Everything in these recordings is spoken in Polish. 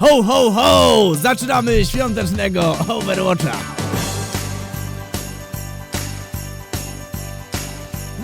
Ho, ho, ho! Zaczynamy świątecznego Overwatcha!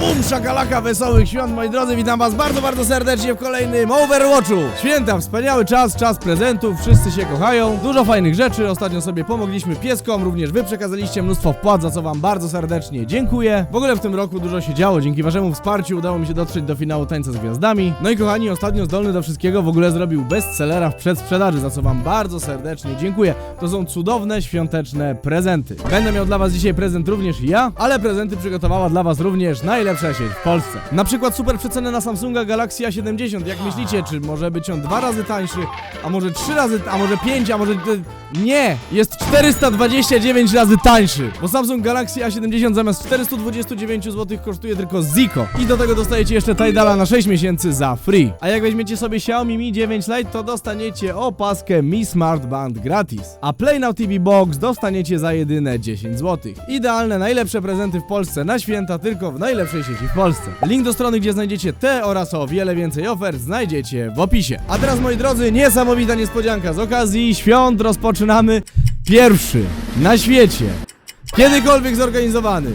Bum, szakalaka, wesołych świąt, moi drodzy, witam was bardzo, bardzo serdecznie w kolejnym Overwatchu! Święta, wspaniały czas, czas prezentów, wszyscy się kochają, dużo fajnych rzeczy, ostatnio sobie pomogliśmy pieskom, również wy przekazaliście mnóstwo wpłat, za co wam bardzo serdecznie dziękuję. W ogóle w tym roku dużo się działo, dzięki waszemu wsparciu udało mi się dotrzeć do finału Tańca z Gwiazdami. No i kochani, ostatnio Zdolny do Wszystkiego w ogóle zrobił bestsellera w przedsprzedaży, za co wam bardzo serdecznie dziękuję. To są cudowne, świąteczne prezenty. Będę miał dla was dzisiaj prezent również ja, ale prezenty przygotowała dla was również najlepsza sieć w Polsce. Na przykład super przecenę na Samsunga Galaxy A70. Jak myślicie, czy może być on dwa razy tańszy, a może trzy razy, a może pięć, a może... Nie! Jest 429 razy tańszy, bo Samsung Galaxy A70 zamiast 429 zł kosztuje tylko Zico. I do tego dostajecie jeszcze Tidala na 6 miesięcy za free. A jak weźmiecie sobie Xiaomi Mi 9 Lite, to dostaniecie opaskę Mi Smart Band gratis. A Play Now TV Box dostaniecie za jedyne 10 zł. Idealne, najlepsze prezenty w Polsce na święta tylko w najlepszej sieci w Polsce. Link do strony, gdzie znajdziecie te oraz o wiele więcej ofert znajdziecie w opisie. A teraz moi drodzy, niesamowita niespodzianka z okazji świąt rozpoczynamy pierwszy na świecie kiedykolwiek zorganizowany,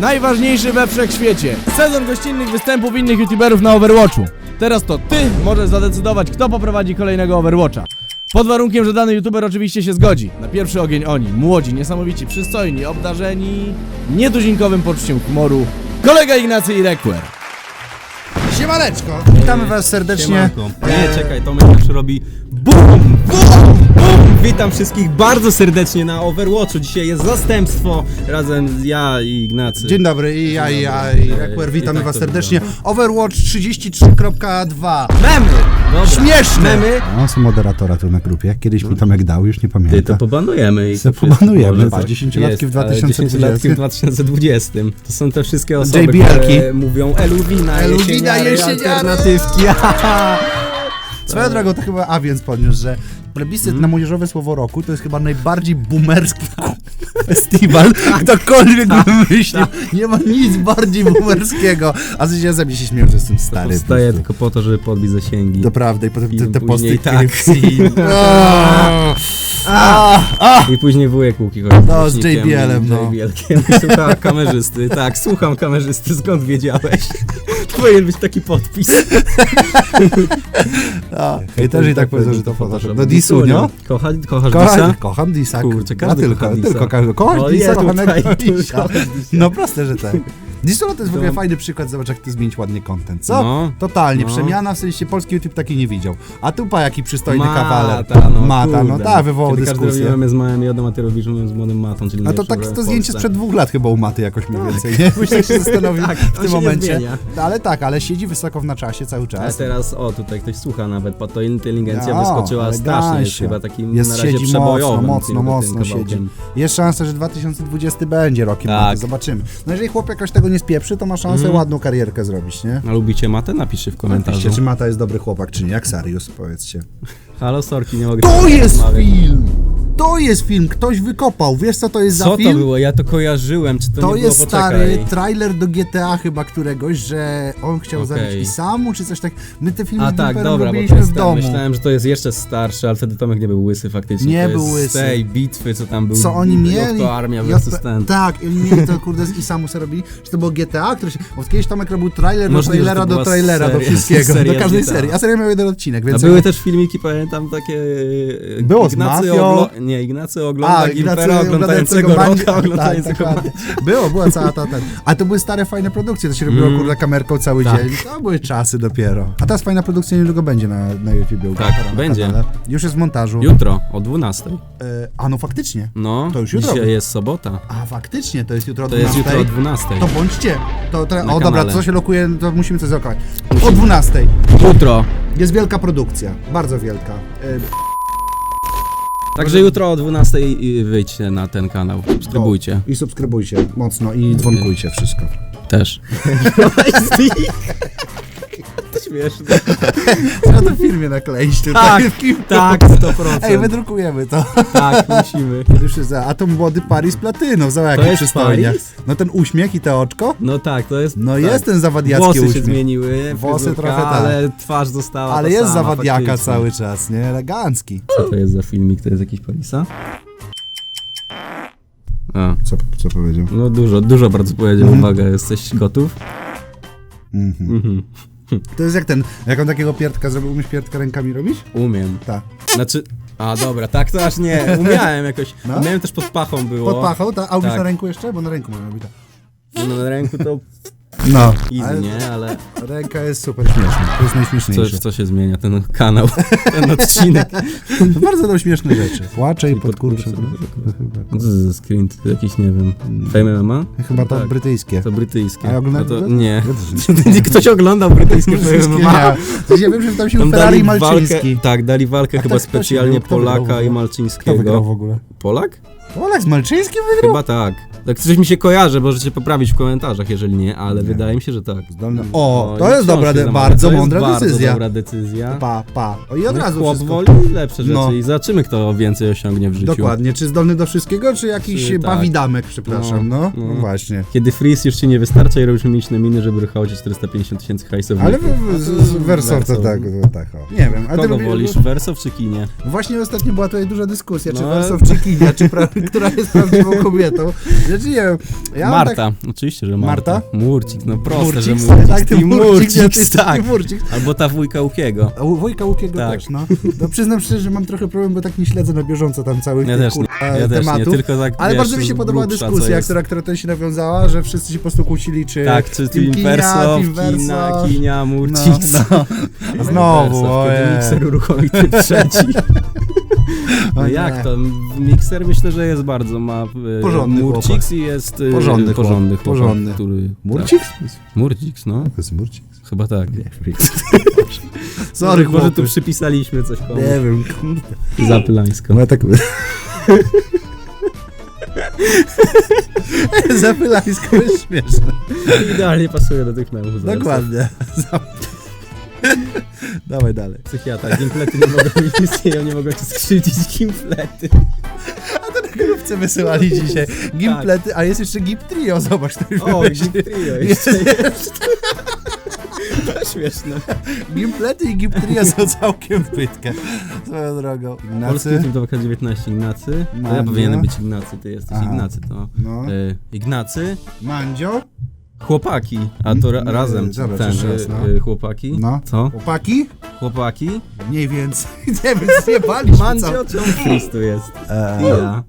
najważniejszy we wszechświecie, sezon gościnnych występów innych youtuberów na Overwatchu. Teraz to ty możesz zadecydować, kto poprowadzi kolejnego Overwatcha. Pod warunkiem, że dany youtuber oczywiście się zgodzi. Na pierwszy ogień oni, młodzi, niesamowici, przystojni, obdarzeni nietuzinkowym poczuciem humoru, kolega Ignacy i Requer. Siemaneczko! Witamy was serdecznie. Siemanko. Nie, czekaj, Tomek już robi BUM! BUM! BUM! Witam wszystkich bardzo serdecznie na Overwatchu. Dzisiaj jest zastępstwo razem z ja i Ignacy. Dzień dobry, i ja, i ja, i Rekwer, I witamy tak was to serdecznie. Overwatch 33.2 Memy! Dobra. Śmieszne! Memy! No, są moderatora tu na grupie. Kiedyś mi Tomek dał, już nie Ty, to pamiętam. pobanujemy. i to pobanujemy, tak. być. 10-latki w Jest, ale 2020. 10-latki w 2020. To są te wszystkie osoby, JBL-ki. które mówią Eluwina, Eluwina, jesieniary, jesieniary. alternatywki. Swoją drogą to chyba Awiec podniósł, że plebiscyt Mhm. na młodzieżowe słowo roku to jest chyba najbardziej boomerski festiwal, ktokolwiek wymyślił. Nie ma nic bardziej boomerskiego. A z ja ze mnie się śmieją, że jestem stary. prostu. tylko po to, żeby podbić zasięgi. To prawda, i potem te, te posty później taksi. A, I później wujek Łuki chodzi No, z głośnikiem JBL-em, i no. JBL-kiem. Słucham kamerzysty. Tak, słucham kamerzysty, skąd wiedziałeś? Powinien być taki podpis. a. Hejterzy i tak powiedzą, że to Photoshop. Do Disu, disu, nie? Kocha, kochasz Kocham, Disa? kocham Disa. Kurczę, każdy tylko, kocha Disa. tylko każdy. Kochasz Disa, je kochanego tutaj, tu Disa. kochasz Disa. No proste, że tak. Disolo to jest w ogóle To- fajny przykład, zobacz jak ty zmienić ładnie content, co? No, Totalnie, no. przemiana, w sensie polski YouTube taki nie widział. A tu pa jaki przystojny Mata, kawaler. no, Mata, no kurde. tak, wywołał Kiedy każdy dyskusję. z małym jodem, a ty robisz z młodym matą, czyli A to tak, to zdjęcie sprzed dwóch lat chyba u Maty jakoś mniej więcej, nie? Byś tak się zastanowił Tak, w tym momencie. zmienia. Ale tak, ale siedzi wysoko w na czasie cały Ale czas. teraz, o, tutaj ktoś słucha nawet, bo to inteligencja No, wyskoczyła strasznie, jest chyba takim Jest, na razie siedzi mocno, mocno, mocno siedzi. Jest szansa, że 2020 będzie rokiem Tak. Maty, zobaczymy. No jeżeli chłop jakoś tego nie spieprzy, to ma szansę Mhm. ładną karierkę zrobić, nie? A lubicie matę? Napiszcie w komentarzu. Napiszcie, czy Mata jest dobry chłopak, czy nie, jak Sarius, powiedzcie. Halo, sorki, nie mogę To jest film! To jest film, ktoś wykopał. Wiesz co to jest za Co film? to było? Ja to kojarzyłem, czy to, To nie było? jest stary trailer do GTA chyba któregoś, że on chciał Okej. zabić Isamu, czy coś tak. My te filmy A z tak, dobra, bo to jest w ten, domu. myślałem, że to jest jeszcze starszy, ale wtedy Tomek nie był łysy faktycznie. Nie był łysy. Z tej bitwy, co tam był. Co oni mieli? To armia versus ten. Tak, oni mieli to kurde z Isamu sobie robili. Czy to było GTA, który się. Bo kiedyś Tomek robił trailer do Możliwe, trailera do trailera, do seria- wszystkiego. seria do każdej GTA. serii. A seria miał jeden odcinek, A więc. były też filmiki, pamiętam, takie... e, Było z mafią. Nie, Ignacy ogląda A, Gimpera oglądającego Mandzia- Roka, oglądającego tak, tak. Było, była cała ta ten. A to były stare, fajne produkcje, to się robiło Mm. kurde kamerką cały Tak. dzień. To były czasy dopiero. A teraz fajna produkcja niedługo będzie na, na YouTubie. Tak, na będzie. kanale. Już jest w montażu. Jutro, o 12. E, a no faktycznie. No, To już jutro. dzisiaj jest sobota. A faktycznie, to jest jutro o To jest 12. jutro o 12. To bądźcie. To, to, o dobra, kanale. co się lokuje, to musimy coś zakochać. O 12. Jutro. Jest wielka produkcja. Bardzo wielka. E, Także jutro o 12 i- wyjdźcie na ten kanał. Subskrybujcie. I subskrybujcie mocno i dzwonkujcie wszystko. Też. śmieszne. Trzeba to w filmie nakleić tutaj. Tak, tak, 100%. Ej, wydrukujemy to. Tak, musimy. Już jest za, a to młody Paris Platynow, za To jaki jest przystojnie. Paris? No ten uśmiech i te oczko. No tak, to jest... No tak. jest ten zawadiacki Włosy uśmiech. się zmieniły, Włosy fryzurka, trochę tak. ale twarz została Ale ta jest sama, zawadiaka faktycznie. cały czas, nie? Elegancki. Co to jest za filmik? To jest jakiś Parisa? A, Co, co powiedział? no dużo, dużo bardzo powiedział. Uwaga, jesteś gotów? Mhm. Mhm. To jest jak ten, jak on takiego pierdka zrobił, umiesz pierdka rękami robić? Umiem. Tak. Znaczy... A dobra, tak to aż nie. Umiałem jakoś. No. Umiałem też pod pachą było. Pod pachą, tak? A umiesz Tak. na ręku jeszcze? Bo na ręku można robić tak. No, na ręku to No. easy, nie? Ale Ręka jest super śmieszna. To jest co, najśmieszniejsze. co się zmienia? Ten kanał, ten odcinek. Bardzo są śmieszne rzeczy. Płacze i podkurcze. Co to za screen? To jakiś, nie wiem, Fame MMA? Chyba to Tak. brytyjskie. To brytyjskie. A oglądałeś no to? Nie. Ja. Ktoś oglądał brytyjskie Fame MMA? nie. Ja wiem, że tam się Tam Ferrari i dali walkę, Malczyński. tak, dali walkę A chyba kto- kto się specjalnie wygrał? Kto wygrał w Polaka ogóle? i Kto Malczyńskiego. wygrał w ogóle? Polak? Olek z Malczyńskim wygrał? Chyba tak. Tak coś mi się kojarzy, możecie poprawić w komentarzach, jeżeli nie, ale wydaje mi się, że tak. Zdolny. O, No to i jest wciąż dobra, się de- bardzo To jest mądra bardzo decyzja. dobra decyzja. Pa, pa. O, I od razu Chłop wszystko. woli lepsze rzeczy No. i zobaczymy, kto więcej osiągnie w życiu. Dokładnie. Czy zdolny do wszystkiego, czy jakiś Czy tak. bawidamek, przepraszam, no. No, No, no. właśnie. Kiedy freeze już ci nie wystarcza i robisz mimiczne miny, żeby ci 450 tysięcy hajsów. Ale w, w, z, z Wersow tak, to tak, o. Nie wiem. a ty Kogo lubisz- wolisz, Wersow czy Kinie? Właśnie ostatnio była tutaj duża dyskusja, czy No. Wersow, czy Kinia, czy pra, która jest prawdziwą kobietą. Znaczy nie wiem. Ja Marta, Tak, oczywiście, że Marta. Marta? Murcik, no proste, Murcik, że tak, Murcik. tak, ty Murcik, ja, ty Murcik, tak. Murcik. Albo ta wujka Łukiego. A u Wojka Łukiego Tak. też, no. no. Przyznam szczerze, że mam trochę problem, bo tak nie śledzę na bieżąco tam całych Ja tych, ja też nie, tematów. tylko tak Ale wiesz, bardzo mi się podobała dyskusja, która, która tutaj się nawiązała, że wszyscy się po prostu kłócili, czy Tak, czy Team Team Kina. Kinia, no, Murcik. no. Znowu, Wersow, ojej. Mikser uruchomi ten trzeci. No nie. jak to? Mikser myślę, że jest bardzo, ma e, Porządny Murcik chłopak. i jest e, Porządny porządny, chłop, chłopak, porządny. który... Murcik? Tak. Murcik, no. To jest Murcik. Chyba tak. Sorry, Może tu przypisaliśmy coś komuś. Nie wiem, kurde. Zapylańsko. No tak... Zapylańsko jest śmieszne. Idealnie pasuje do tych zaraz. Dokładnie. Dawaj dalej. Psychiatra, gimplety nie mogą mi istnieją, nie mogą ci skrzywdzić gimplety. Grupce wysyłali dzisiaj gimplety, a jest jeszcze Gimp Trio, zobacz, to już O, wymyślił. Gimp Trio Jest, jeszcze jest. To śmieszne. Gimplety i Gimp Trio są całkiem w pytkę. Swoją drogą. Polski Ignacy? YouTube do 19 Ignacy. To ja Mandzio. powinienem być Ignacy, ty jesteś Aha. Ignacy, to. No. E, Ignacy, Mandzio? Chłopaki, a to ra Mm, razem, e, zobacz, ten, jeszcze raz, no. e, e, chłopaki. No. Co? Chłopaki? Chłopaki? Mniej więcej. Nie wiem, zjebaliśmy co. Mandzio, czemu Chris tu jest? Eee, I ja.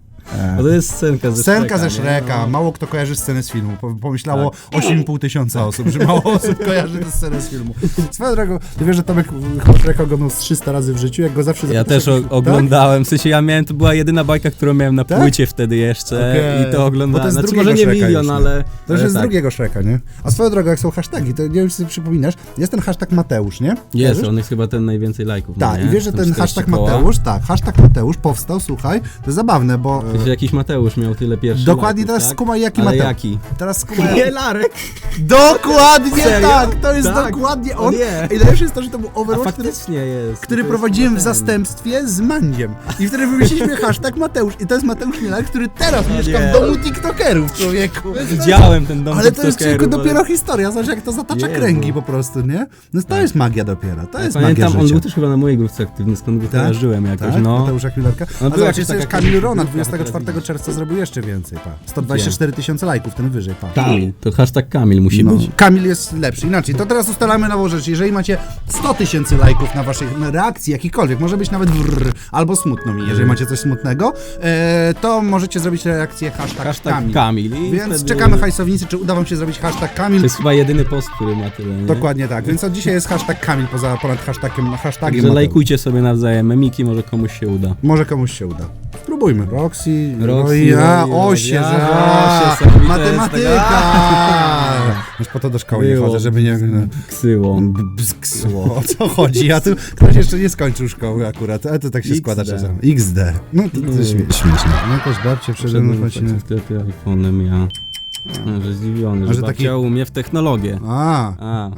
Bo to jest scenka ze Scenka Shreka, ze? Shreka. No. Mało kto kojarzy scenę z filmu. Po- Pomyślało 8,5 tysiąca osób, że mało osób kojarzy tę scenę z filmu. Swoją drogą, ty wiesz, że Tomek Shreka oglądał z 300 razy w życiu, jak go zawsze Ja też o, oglądałem, w sensie ja miałem, to była jedyna bajka, którą miałem na Tak? płycie wtedy jeszcze Okej. i to Bo oglądałem. to jest znaczy może nie Shreka milion, już, no. ale... To już ale jest z tak. drugiego Shreka, nie? A swoją drogą, jak są hasztagi, to nie wiem, czy sobie przypominasz, jest ten hashtag Mateusz, nie? Jest, on jest chyba ten najwięcej lajków. Tak, nie? i wiesz, że ten 40 hashtag koła. Mateusz, tak, hashtag Mateusz powstał, słuchaj, to jest zabawne, bo... Wiecie, jakiś Mateusz miał tyle pierwszych Dokładnie lajków, teraz tak? skumaj jaki Ale Mateusz. jaki? Teraz skumaj... Nie, Larek! Dokładnie Serio? tak, to jest Tak. dokładnie O on. nie. I najlepsze jest to, że to był A Overwatch, który, faktycznie jest. który To jest prowadziłem w ten. zastępstwie z Mandziem. I wtedy wymyśliliśmy hashtag Mateusz. I to jest Mateusz Mielak, który teraz mieszka nie. w domu TikTokerów, człowieku. Widziałem ten dom Ale to jest TikTokerów, tylko ale- dopiero historia, zobacz jak to zatacza Jezu. kręgi po prostu, nie? No to jest magia dopiero, to jest magia Pamiętam, on życia. był też chyba na mojej grupce aktywny, skąd go Tak? kojarzyłem jakoś, Tak? no. Mateusza Chmilarka. No, A była zobacz, jakaś jest taka też Kamil Rona, grupka na 24 telewizji. czerwca zrobił jeszcze więcej, pa. 124 tysiące lajków, ten wyżej, pa. Kamil, to hashtag Kamil musi No. być. Kamil jest lepszy. Inaczej, to teraz ustalamy nową rzecz. Jeżeli macie 100 tysięcy lajków na waszej reakcji, jakikolwiek, może być nawet wrr, albo smutno mi, jeżeli macie coś smutnego, e, to możecie zrobić reakcję hashtag, Hashtag Kamil. Kamil. I Więc wtedy- czekamy hajsownicy, czy uda wam się zrobić hashtag Kamil. To jest chyba jedyny post, który ma tyle, nie? Dokładnie tak, więc od dzisiaj jest hashtag Kamil poza ponad hashtagiem, hashtagiem Także Mateusz. lajkujcie sobie nawzajem memiki, może komuś się uda. Może komuś się uda. Spróbujmy. Roxy, Roxy, Roja, Roja, Osie, że Osie, matematyka. jest Już po to do szkoły nie Było. chodzę, żeby nie... Ksyło. Bzksło, o co chodzi? A tu ktoś jeszcze nie skończył szkoły akurat, ale to tak się XD. składa czasem. XD. No to, to No. śmie śmieszne. No Jakaś babcia przede mną w sklepie iPhone'em ja. No, że zdziwiony, Może że taki- babcia umie w technologię. A, A,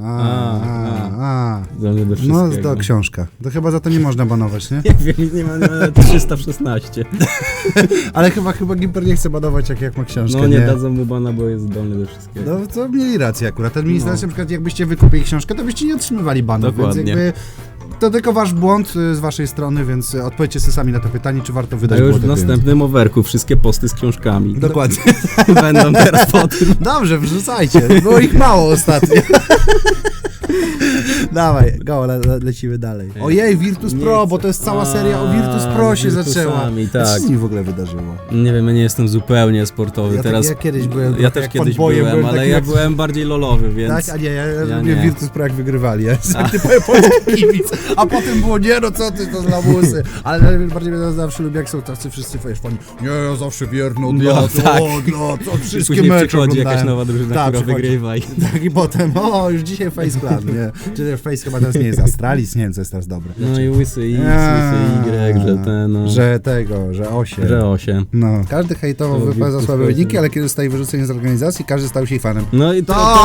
a, do wszystkiego. No, to książka. To chyba za to nie można banować, nie? Nie wiem, nie ma, nie ma 316. Ale chyba, chyba Gimper nie chce banować, jak, jak ma książkę, No nie dadzą mu bana, bo jest zdolny do wszystkiego. No to mieli rację akurat. Administracja No. na przykład jakbyście wykupili książkę, to byście nie otrzymywali banów, Dokładnie. więc jakby to tylko wasz błąd y, z waszej strony, więc y, odpowiedzcie sobie sami na to pytanie, czy warto wydać już w następnym overku wszystkie posty z książkami. Dokładnie. Będą teraz po tym. Dobrze, wrzucajcie. Było ich mało ostatnio. Dawaj, go, le, le, lecimy dalej. Ojej, Virtus Nie Pro, chcę. bo to jest cała seria o Virtus Pro się zaczęła. Virtusami, Co tak. się z nim w ogóle wydarzyło? Nie wiem, ja nie jestem zupełnie sportowy. Ja, teraz tak, ja kiedyś byłem ja też jak kiedyś fanboyem, byłem, ale ja jak- byłem bardziej lolowy, więc... Tak, a nie, ja, ja lubię nie. Virtus Pro jak wygrywali, ja jestem typowy polski kibic, a potem było, nie no co ty, to z lamusy, ale najbardziej mnie zawsze lubię jak są tacy wszyscy fajni, nie, ja zawsze wierno dla No, to, tak. dla to, wszystkie Później mecze przychodzi jakaś oglądałem. nowa drużyna, Tak, która przychodzi. wygrywa i... Tak i potem, o, już dzisiaj Face Clan, nie, Face chyba teraz nie jest Astralis, nie wiem co jest teraz dobre. No i łysy X, łysy Y, że ten, no... Że tego, że 8. Że 8. No, każdy hejtował To za słabe wyniki, ale kiedy zostaje wyrzucony z organizacji, każdy stał się ich fanem. No i to, to jest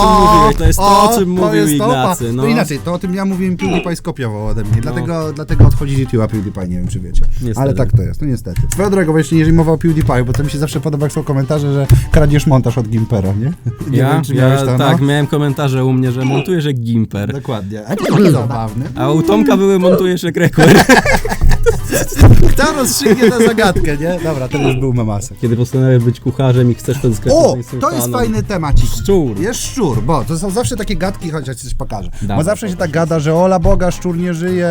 o czym mówiłeś, to jest to, o czym to mówił jest to, Ignacy, pa- no. To inaczej, to o tym ja mówiłem, PewDiePie skopiował ode mnie, dlatego, dlatego odchodzi z YouTube'a PewDiePie, nie wiem czy wiecie. Niestety. Ale tak to jest, no niestety. Swoją drogą, jeśli jeżeli mowa o PewDiePie, bo to mi się zawsze podoba, jak są komentarze, że kradziesz montaż od Gimpera, nie? nie Ja, wiem, czy ja to, tak, no? miałem komentarze u mnie, że montujesz jak Gimper, Dokładnie. A to zabawne. a u Tomka były montujesz jak Rekord. Kto rozstrzygnie tę zagadkę, nie? Dobra, ten już był memasem. Kiedy postanawiasz być kucharzem i chcesz to zyskać O, to jest fajny temacik. Szczur. Jest szczur, bo to są zawsze takie gadki, chociaż ci coś pokażę. Bo Dawaj, zawsze się tak gada, że ola Boga, szczur nie żyje,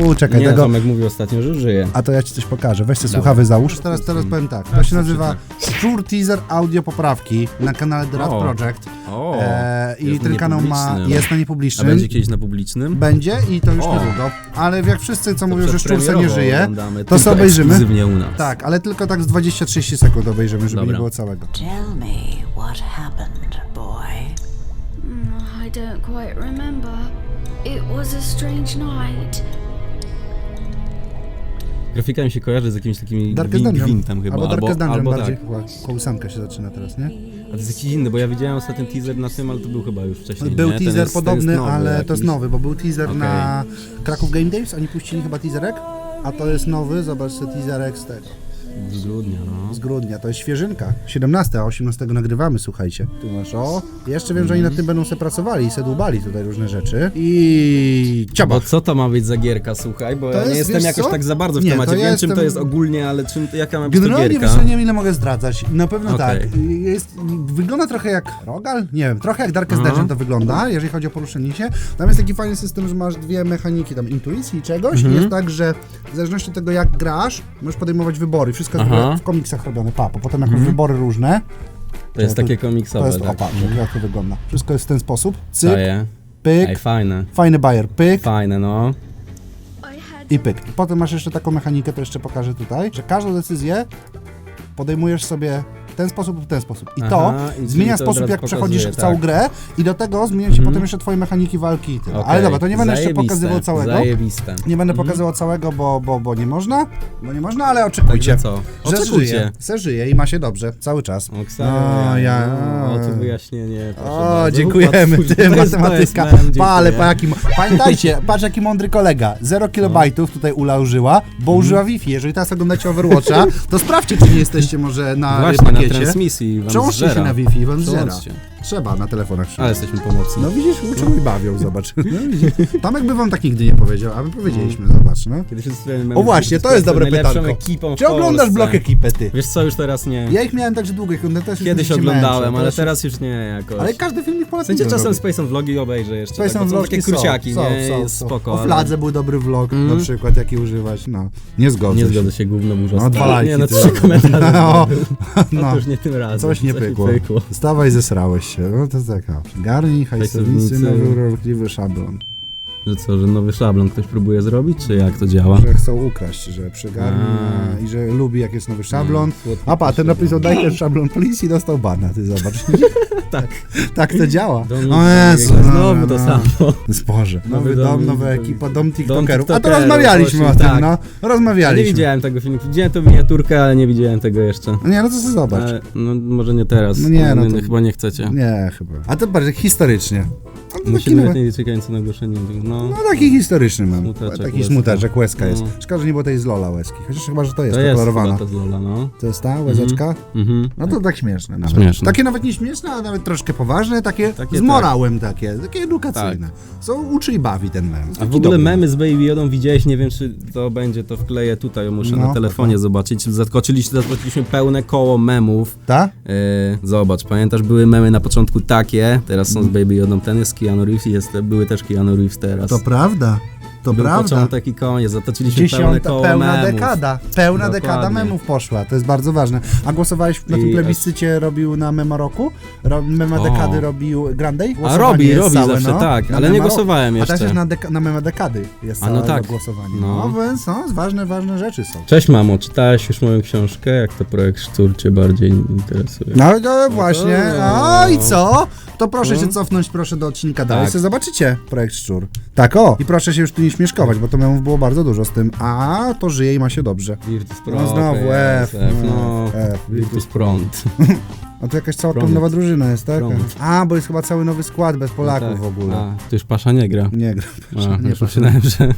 uuu, czekaj, Nie, tego... Tomek mówił ostatnio, że żyje. A to ja ci coś pokażę. Weź te słuchawy załóż. Teraz, teraz powiem tak. To się nazywa Szczur Teaser Audio Poprawki na kanale The Rat O. Project. O, E, I jest ten na kanał ma, niepublicznym. jest na A niepublicznym. będzie kiedyś na publicznym? Będzie i to już O. niedługo. Ale jak wszyscy, co mówią, że szczur se nie Przedpremierowo żyje, oglądamy, to tylko sobie obejrzymy. ekskluzywnie u nas. Tak, ale tylko tak z 20-30 sekund obejrzymy, żeby Dobra. nie było całego. Tell me what happened, boy. I don't quite remember. It was a strange night. Grafika mi się kojarzy z jakimś takim Darkest gwin- Dungeon. gwintem chyba. Albo Darkest Dungeon albo bardziej. tak. Chyba Kołysanka się zaczyna teraz, nie? A to jest jakiś inny, bo ja widziałem ostatnio teaser na tym, ale to był chyba już wcześniej, Był nie? Ten teaser jest- ten podobny, jest nowy ale to jakiś. jest nowy, bo był teaser na Kraków Game Days, oni puścili chyba teaserek, a to jest nowy, zobacz sobie teaserek z tego, Z grudnia, no. z grudnia, to jest świeżynka, 17, a 18 nagrywamy, słuchajcie. Tu masz, o, jeszcze wiem, że oni nad tym będą se pracowali i se dłubali tutaj różne rzeczy i ciaba. Bo co to ma być za gierka, słuchaj, bo To ja jest, nie jestem wiesz jakoś co? tak za bardzo w Nie, temacie. ja Wiem czym to jestem- jest ogólnie, ale czym, jaka ma być to Generalnie gierka. wiesz, co, nie ile mogę zdradzać. Na pewno Okej. tak. Jest, wygląda trochę jak Rogal? Nie wiem, trochę jak Darkest Aha. Dungeon to wygląda, jeżeli chodzi o poruszenie się. Tam jest taki fajny system, że masz dwie mechaniki, tam intuicji i czegoś. Mhm. I jest tak, że w zależności od tego jak grasz, możesz podejmować wybory. Wszystko jest Aha. w komiksach robione, pa, bo potem jak masz wybory różne, To jest to- takie to komiksowe, jest, tak? o patrz, jak to wygląda. Wszystko jest w ten sposób. Cyk, Daje. pyk, Ej, fajne. fajny bajer, pyk Fajne, no. I pyk. I potem masz jeszcze taką mechanikę, to jeszcze pokażę tutaj, że każdą decyzję podejmujesz sobie w ten sposób lub w ten sposób. I to Aha, i zmienia czyli to od sposób, razu jak przechodzisz pokazuje, całą tak. grę i do tego zmienią się potem jeszcze twoje mechaniki walki i tyle. Okej, Ale dobra, to nie będę jeszcze zajebiste, pokazywał całego. Zajebiste. Nie będę pokazywał całego, bo, bo, bo nie można. Bo nie można, ale oczekujcie. Także co? Że Oczekujcie. żyje, se żyje i ma się dobrze, cały czas. Oksaja, O, ja- no, o, to wyjaśnienie. proszę O, bardzo. dziękujemy, ty, to jest- to jest matematyka. mem, Pa, ale dziękuję. pa, jaki, pamiętajcie, patrz jaki mądry kolega. 0 kilobajtów tutaj Ula użyła, bo użyła Wi-Fi. Jeżeli teraz oglądacie Overwatcha, to sprawdźcie, czy nie jesteście może na Właśnie, na pakiecie. transmisji wam Przełączcie się zżera. na Wi-Fi wam zżera. Przełączcie. Trzeba na telefonach. Ale jesteśmy pomocni. No widzisz, uczą i bawią, zobacz. No, widzisz. Tomek by wam tak nigdy nie powiedział, a my powiedzieliśmy, zobacz, no. Kiedyś zostałem O właśnie, to jest dobre ekipą w Czy oglądasz Polsce. blok ekipę, ty? Wiesz co, już teraz nie. Ja ich miałem także długo, one też już Kiedyś się oglądałem, męczę, ale też- teraz już nie jakoś. Ale każdy filmik W polecam. sensie czasem Space on Vlogi obejrzę jeszcze. Space tak, on bo są vlogi takie kruciaki, są, nie? są, jest są. spoko. O ale fladze był dobry vlog, Mm. na przykład, jaki używać, no. Nie zgodzę Nie się. zgodzę się, gówno burza. No, dwa lajki Nie, no trzy komentarze. No, No, no. to już nie tym razem. Coś nie pykło. Stawaj, zesrałeś się. No to taka. Garnij, hajsownicy, Hajsownicy. nowy urokliwy szablon. Że co, że nowy szablon ktoś próbuje zrobić, czy jak to działa? Że chcą ukraść, że przygarni A. na- i że lubi jak jest nowy szablon. No, A pa, ten napisał daj ten szablon please i dostał bana, ty zobacz. tak. Tak to działa. Dom O Jezu, no, Znowu no, to no. samo. Boże. Nowy dom, nowa ekipa, dom tiktokerów. A to rozmawialiśmy o tym, tak. no. Nie Rozmawialiśmy. widziałem tego filmu. Widziałem tą miniaturkę, ale nie widziałem tego jeszcze. Nie, no to sobie zobacz. No może nie teraz. Nie, no nie, Chyba nie chcecie. Nie, chyba. A to bardziej historycznie. No, to taki, Musimy nowy- nie czekający na ogłoszenie. No, no taki historyczny mam. Smuteczek taki łezka. smuteczek, łezka jest. No. Szkoda, że nie było tej z Lola łezki. Chociaż chyba, że to jest to jest kolorowana. Lola, no. To jest ta łezeczka? Mhm. No to tak śmieszne nawet. Śmieszne. Takie nawet nie śmieszne, ale nawet troszkę poważne, takie, Takie z tak. morałem takie, takie edukacyjne. Są uczy i bawi ten mem. A w ogóle dobry. memy z Baby Yodą widziałeś, nie wiem czy to będzie, to wkleję tutaj, muszę No, na telefonie zobaczyć. Zaskoczyliśmy, zaskoczyliśmy pełne koło memów. Ta? Yy, zobacz, pamiętasz, były memy na początku takie, teraz są z Baby Yodą, ten jest Keanu Reeves jest, były też Keanu Reeves teraz. To prawda. To Był prawda. początek i koniec, zatoczyliśmy pełne Dziesiąta, koło pełna memów. dekada. Pełna Dokładnie. dekada memów poszła. To jest bardzo ważne. A głosowałeś na tym I- plebiscycie robił na Mema Roku? Ro, mema O. dekady robił Grandej? A robi, robi zawsze, no. tak, ale nie głosowałem A jeszcze. też jest na, deka, na mema dekady jest A, no całe tak. głosowanie. No. No, więc no, ważne, ważne rzeczy są. Cześć mamo, czytałeś już moją książkę? Jak to projekt Sztur cię bardziej interesuje? No, no właśnie. to- O i co? To proszę No. się cofnąć proszę do odcinka dalej, Tak. zobaczycie projekt Szczur. Tak o. I proszę się już tu nie śmieszkować, bo to memów było bardzo dużo z tym. A to żyje i ma się dobrze. Virtus Pro, No znowu F, no, F, Virtus Pront. A to jakaś cała Promit. nowa drużyna jest, tak? Promit. A, bo jest chyba cały nowy skład bez Polaków No tak. w ogóle. A, to już Pasza nie gra. Nie gra. A, nie już myślałem, że...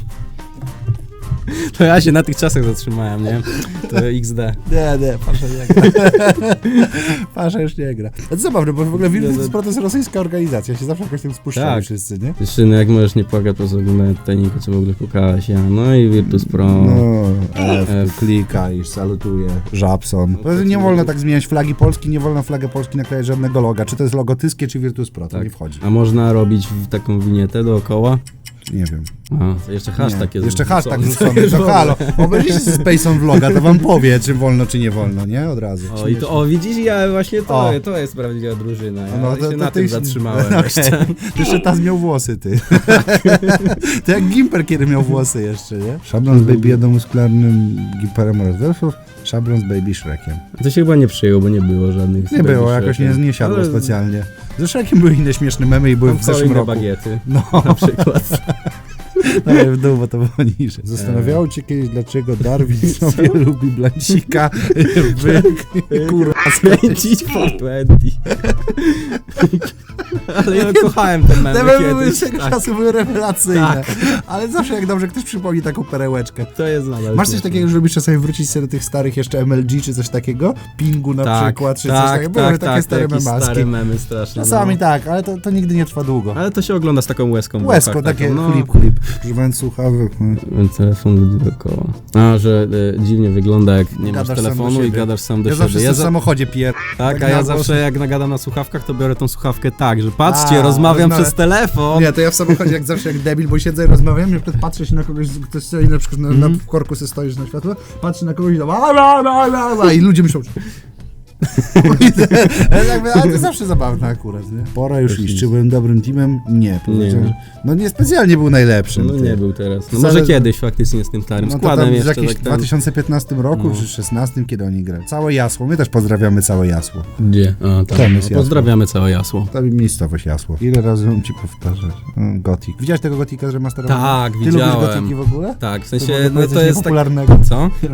To ja się na tych czasach zatrzymałem, nie? To XD. Nie, nie, Pasza nie gra. Pasza już nie gra. A to zabawne, bo w ogóle Virtus Pro to jest rosyjska organizacja, się zawsze jakoś tym spuszczają Tak. wszyscy, nie? Jeszcze no jak możesz nie płakać, to oglądałem tajnika, czy w ogóle pukałeś ja. No i Virtus Pro. No, F, F. klika i salutuje. Żabson. No, nie wolno tak zmieniać flagi Polski, nie wolno flagę Polski naklejać żadnego loga. Czy to jest logo Tyskie, czy Virtus Pro, to Tak. nie wchodzi. A można robić w taką winietę dookoła? Nie wiem. A, to jeszcze hashtag nie. jest Jeszcze hashtag rzucony, to Dobra. halo. Obejrzyjcie sobie Space on Vloga, to wam powie, czy wolno, czy nie wolno, nie? Od razu. O, i to, o, widzisz, ja właśnie to, O. to jest prawdziwa drużyna. Ja No, się na tym ty- zatrzymałem Okej. jeszcze. Ty jeszcze Taz miał włosy, ty. to jak Gimper, kiedy miał włosy jeszcze, nie? Szablon z Baby jednomuskularnym Gimperem Rozdelfów, szablon z Baby Shrekiem. To się chyba nie przyjęło, bo nie było żadnych... Nie było, jakoś nie, nie siadło Ale specjalnie. Ze Shrekiem były inne śmieszne memy i były Tam w zeszłym roku. bagiety, No, na przykład. dawaj w dół, bo to było niżej. Zastanawiało cię kiedyś, dlaczego Darwin sobie lubi blancika, wy, kurwa, Skręcić for 20. Ale ja kochałem ten memy Te memy były kiedyś. z tego Tak, czasu były rewelacyjne. Tak. Ale zawsze jak dobrze ktoś przypomni taką perełeczkę. to jest nadal Masz coś śmieszne. takiego, że lubisz czasami wrócić sobie do tych starych jeszcze MLG czy coś takiego? Pingu na tak, przykład, czy tak, coś takiego. Były tak, takie tak, stare jakieś memaski. stare memy straszne. Czasami no. tak, ale to, to nigdy nie trwa długo. Ale to się ogląda z taką łezką. w Łezko, oczach, takie no. chlip, chlip. Używając słuchawek. no. Telefon ludzi dookoła. A, że e, dziwnie wygląda, jak nie Gadasz masz sam do telefonu i siebie. gadasz sam do Ja siebie. zawsze ja jestem w samochodzie pier... tak, tak a na ja głos. zawsze jak nagadam na słuchawkach, to biorę tą słuchawkę tak, że patrzcie, A, rozmawiam rozmawia- przez telefon. Nie, to ja w samochodzie jak zawsze jak debil, bo siedzę i rozmawiam i przykład patrzę się na kogoś, ktoś stoi na przykład na, Mhm. na w korku sobie stoisz na światło, patrzę na kogoś i tam a, i ludzie myślą, jakby, ale to zawsze zabawne akurat, nie? Pora już iść. Czy byłem dobrym teamem? Nie. powiedziałem, że- No nie specjalnie był najlepszym. No ty. nie był teraz. No może kiedyś faktycznie z tym starym No to składem tam w jeszcze. jakimś tak ten... 2015 roku No. czy 2016, kiedy oni grają. Całe jasło. My też pozdrawiamy całe jasło. Gdzie? A, tak. Tam No, jest jasło. pozdrawiamy całe jasło. To miejscowość jasło. Ile razy mam ci powtarzać? Mm, Gothic. Widziałeś tego Gotika zremasterowanego? Tak, Ty widziałem. lubisz Gotiki w ogóle? Tak, w sensie, no, no to jest tak... popularnego. Co? Ja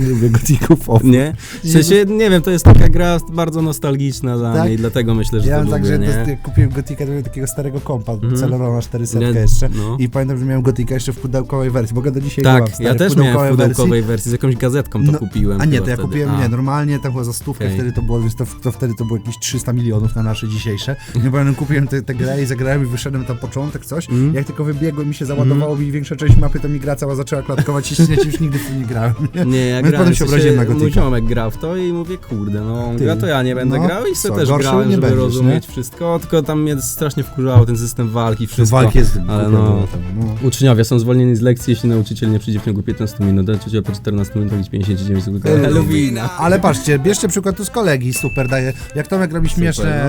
nie lubię Gotików. o. Nie? W sensie, nie wiem, to jest taka gra bardzo nostalgiczna dla Tak? mnie i dlatego myślę, że Ja to mam tak, lubię, że nie? kupiłem Gotika, miałem takiego starego kompa, Mhm. Celeron 400 Nie, jeszcze no. i pamiętam, że miałem Gotika jeszcze w pudełkowej wersji, bo go do dzisiaj nie mam Tak, stary, ja też miałem w pudełkowej pudełkowej wersji, z jakąś gazetką to No, kupiłem. A nie, chyba to ja wtedy. kupiłem, A. nie, normalnie tam było za stówkę, Okej. wtedy to było, więc to, to wtedy to było jakieś 300 milionów na nasze dzisiejsze. Nie pamiętam, kupiłem tę grę i zagrałem i wyszedłem tam początek, coś. Mm. Jak tylko wybiegłem i się załadowało mi większa część mapy, to mi gra cała zaczęła klatkować i już nigdy w tym nie grałem. Nie? Ja grałem, potem się obraziłem na Mój Gotika. ziomek grał w to i mówię, kurde, no No, Ty. ja to ja nie będę No, grał i co, sobie też gorszy grałem, nie żeby będziesz, rozumieć wszystko, tylko tam mnie strasznie wkurzało ten system walki, wszystko. Walk jest ale głupia no, była tam, no. Uczniowie są zwolnieni z lekcji, jeśli nauczyciel nie przyjdzie w ciągu 15 minut, nauczyciel po 14 minutach i 59 sekund. Halloweena. Ale patrzcie, bierzcie przykład tu z kolegi, super daje. Jak Tomek robi śmieszne,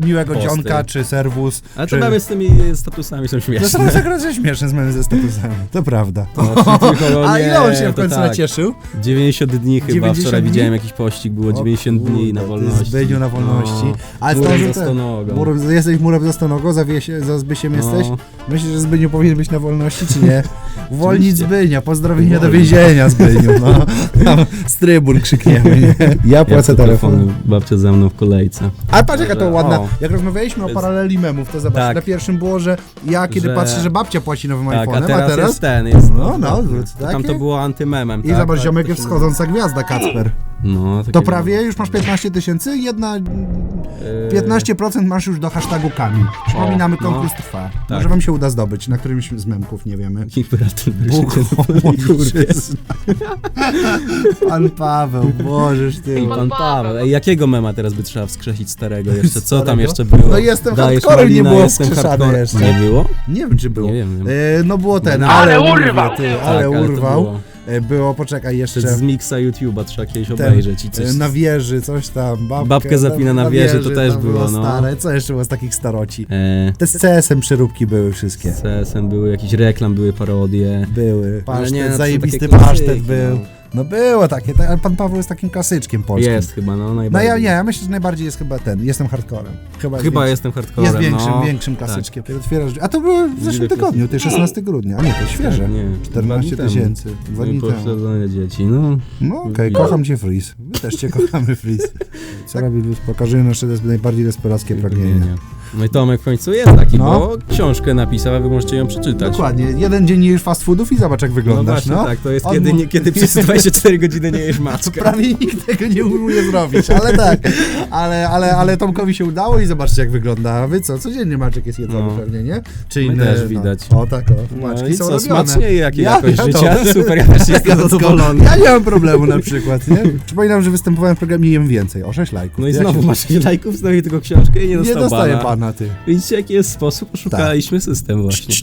e, miłego Posty. dzionka, czy serwus, Ale czy... to mamy z tymi statusami są To śmieszne. że śmieszne zmiany ze statusami, to prawda. No, A nie, ile on się w końcu tak. nacieszył? 90 dni chyba, 90 wczoraj dni? widziałem jakiś pościg, było 90 O dni na wolności. Ty Zbyniu na wolności. No. Ale Murem za stonogą. Murem, jesteś murem za stonogą, za, wiesie, za Zbysiem No. jesteś? Myślisz, że Zbyniu powinien być na wolności, czy nie? Uwolnić. Zbynia, pozdrowienia do więzienia Zbyniu, no. Tam z trybun krzykniemy, nie? Ja Ja płacę telefon. telefon. Babcia za mną w kolejce. A patrz jaka to ładna. o. Jak rozmawialiśmy o paraleli memów, to zobacz, Tak. na pierwszym było, że ja kiedy Że- patrzę, że babcia płaci nowym Tak, a iPhone'em, teraz, jest ten, jest No, no, tak. wróć, To Tam to było antymemem, I tak? zobacz, tak, ziomek jest wschodząca gwiazda, Kacper. No, To było. prawie już masz 15 tysięcy, jedna... Yy, 15% masz już do hashtagu Kamil. Przypominamy, no. konkurs trwa. Tak. Może wam się uda zdobyć, na którymś z memków, nie wiemy. Bóg. Pan Paweł, bożeż ty. Pan Paweł, ej, jakiego mema teraz by trzeba wskrzesić starego jeszcze? Co tam Starego? jeszcze było? No jestem Dajesz hardcorem, nie było jestem wskrzeszane jeszcze. Nie było? Nie wiem, czy było. Nie wiem, nie wiem. E, no było ten, No. ale, urwał! Ty, ale Tak, ale to urwał. było. E, było, poczekaj, jeszcze... Z miksa YouTube'a trzeba kiedyś ten, obejrzeć i coś. e, Na wieży, coś tam. Babkę, Babkę zapina na wieży, to też tam było, no. stare. Co jeszcze było z takich staroci? E, Te z CS-em przeróbki były wszystkie. z CS-em były jakieś reklam, były parodie. Były. Pasztet, nie, no są zajebisty klasyki, pasztet był. no. No było takie, tak, ale pan Paweł jest takim klasyczkiem polskim. Jest chyba, no No najbardziej. ja nie, ja myślę, że najbardziej jest chyba ten, jestem hardcorem. Chyba, jest Chyba większy- jestem hardcorem, Jest większym, no. większym klasyczkiem. Kiedy otwierasz A to było w zeszłym tygodniu, ty 16 grudnia. A nie, to świeże. Tak, nie, 14 dwa dni tysięcy. Dwa dni temu. Dzieci, no. No okej, kocham cię Freeze. My też cię kochamy Freeze. Co robi Luz? Pokażemy nasze najbardziej desperackie pragnienia. No i Tomek w końcu jest taki, No. bo książkę napisał, a wy możecie ją przeczytać. Dokładnie, jeden dzień nie jesz fast foodów i zobacz jak No wyglądasz, właśnie, no. tak, to jest On kiedy, mu- nie, kiedy przez 24 godziny nie jesz prawie nikt tego nie umie zrobić, ale tak. Ale, ale, ale Tomkowi się udało i zobaczcie jak wygląda. A wy co? Codziennie Maczek jest jedzony No. pewnie, nie? Czy My inne, też no. widać. O tak, o. No Maczki i są co, robione. smacznie jakie Ja- jakość ja życia? Super, ja też jestem Ja zadowolony. Ja nie mam problemu na przykład, nie? Przypominam, że występowałem w programie Jem Więcej, o 6 lajków. No i Jak znowu się- masz lajków, znowu tylko książkę i nie Nie dostał dostaję bana. Pana, ty. Widzicie jaki jest sposób? Poszukaliśmy system właśnie.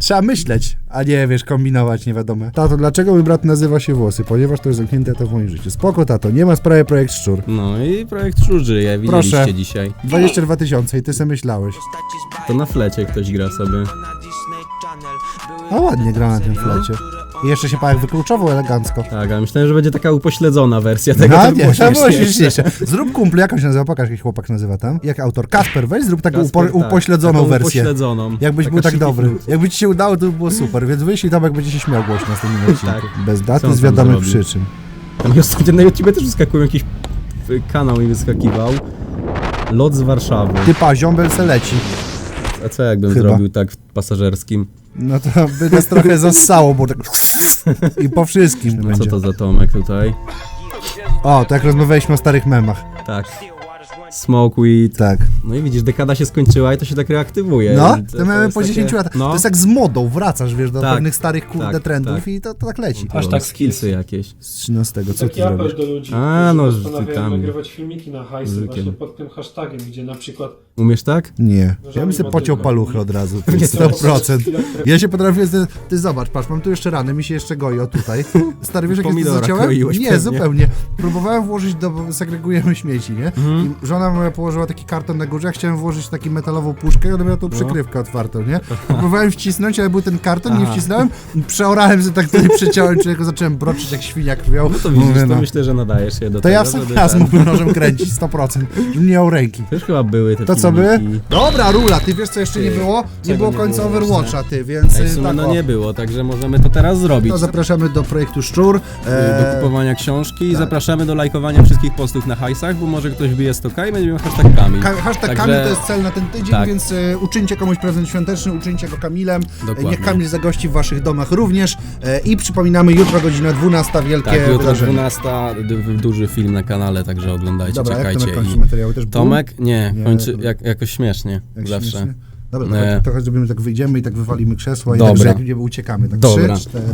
Trzeba myśleć, a nie, wiesz, kombinować, nie wiadomo. Tato, dlaczego mój brat nazywa się Włosy? Ponieważ to jest zamknięte to w moim życiu. Spoko, tato, nie ma sprawy projekt Szczur. No i projekt Szczur żyje, widzieliście Proszę. dzisiaj. 22 tysiące i ty sobie myślałeś. To na flecie ktoś gra sobie. A ładnie gra na tym flecie. I jeszcze się pałek wykluczował elegancko. Tak, ale myślałem, że będzie taka upośledzona wersja tego, No, to by było nie, to było śmieszniejsze. śmieszniejsze. Zrób kumpel, jak on się nazywa, pokaż, jaki chłopak nazywa tam. Jak autor? Kasper, weź zrób taką Kasper, upo, tak, upośledzoną taką wersję. Upośledzoną. Jakbyś Taka był tak dobry. Jakby ci się udało, to by było super. Więc wyjść i Tomek będzie się śmiał głośno na tym odcinku. Tak. Bez Co daty, on z tam wiadomych przyczyn. Tam ostatnio na YouTube też wyskakują jakiś y, kanał mi wyskakiwał. Lot z Warszawy. Typa, ziombel se leci. A co jakbym Chyba. zrobił tak w pasażerskim? No to by nas trochę zassało, bo tak... I po wszystkim No co będzie. to za Tomek tutaj? O, to jak rozmawialiśmy o starych memach. Tak. Smoke weed. Tak. No i widzisz, dekada się skończyła i to się tak reaktywuje. No, To- memy jest po takie- 10 latach. No. To jest jak z modą, wracasz, wiesz, do Tak, pewnych starych, kurde, tak, trendów tak. i to, to tak leci. Aż tak skillsy jakieś. Z 13, co Taki ty zrobisz? do ludzi, A, no, z postanawiają nagrywać filmiki na hajsy Językiem. właśnie pod tym hashtagiem, gdzie na przykład Umiesz tak? Nie. Nożami Ja bym sobie pociął paluchy od razu. Nie, 100%. Ja się potrafię... Ty, zobacz, patrz, mam tu jeszcze rany, mi się jeszcze goi o tutaj. Stary, wiesz jak jest to zaciąłem? Nie, pewnie. zupełnie. Próbowałem włożyć do... segregujemy śmieci, nie? Mhm. I żona moja położyła taki karton na górze, ja chciałem włożyć taką metalową puszkę i ona miała tą No. przykrywkę otwartą, nie? Próbowałem wcisnąć, ale był ten karton, nie wcisnąłem, przeorałem sobie tak tutaj przeciąłem, człowieku zacząłem broczyć jak świnia krwią. No to widzisz, Mówię, to no. myślę, że nadajesz się do To tego. ja w sam raz mógłbym nożem kręcić, 100%, żebym nie miał ręki. Też chyba były te To co by? Dobra, Rula, ty wiesz co jeszcze nie Ty, było? Nie było nie końca było Overwatcha, ty, więc Ej, tak, no nie było, także możemy to teraz zrobić. To zapraszamy do projektu Szczur. do E, kupowania książki i tak. zapraszamy do lajkowania wszystkich postów na hajsach, bo może ktoś bije 100k i będzie miał hashtag Kamil. ka- hashtag Także- Kamil to jest cel na ten tydzień, tak. więc e, uczyńcie komuś prezent świąteczny, uczyńcie go Kamilem. E, Dokładnie. Niech Kamil zagości w waszych domach również. E, I przypominamy, jutro godzina 12, wielkie Tak, jutro wydarzenie. 12, d- duży film na kanale, także oglądajcie, Dobra, jak czekajcie. Tomek kończy I materiały też? Tomek? Nie, Nie, kończy jak- jak, jakoś śmiesznie, Jak zawsze. śmiesznie. Dobra, Nie. trochę, trochę zrobimy tak, wyjdziemy i tak wywalimy krzesła i Dobra. tak, że jak uciekamy. Tak Dobra. trzy, cztery.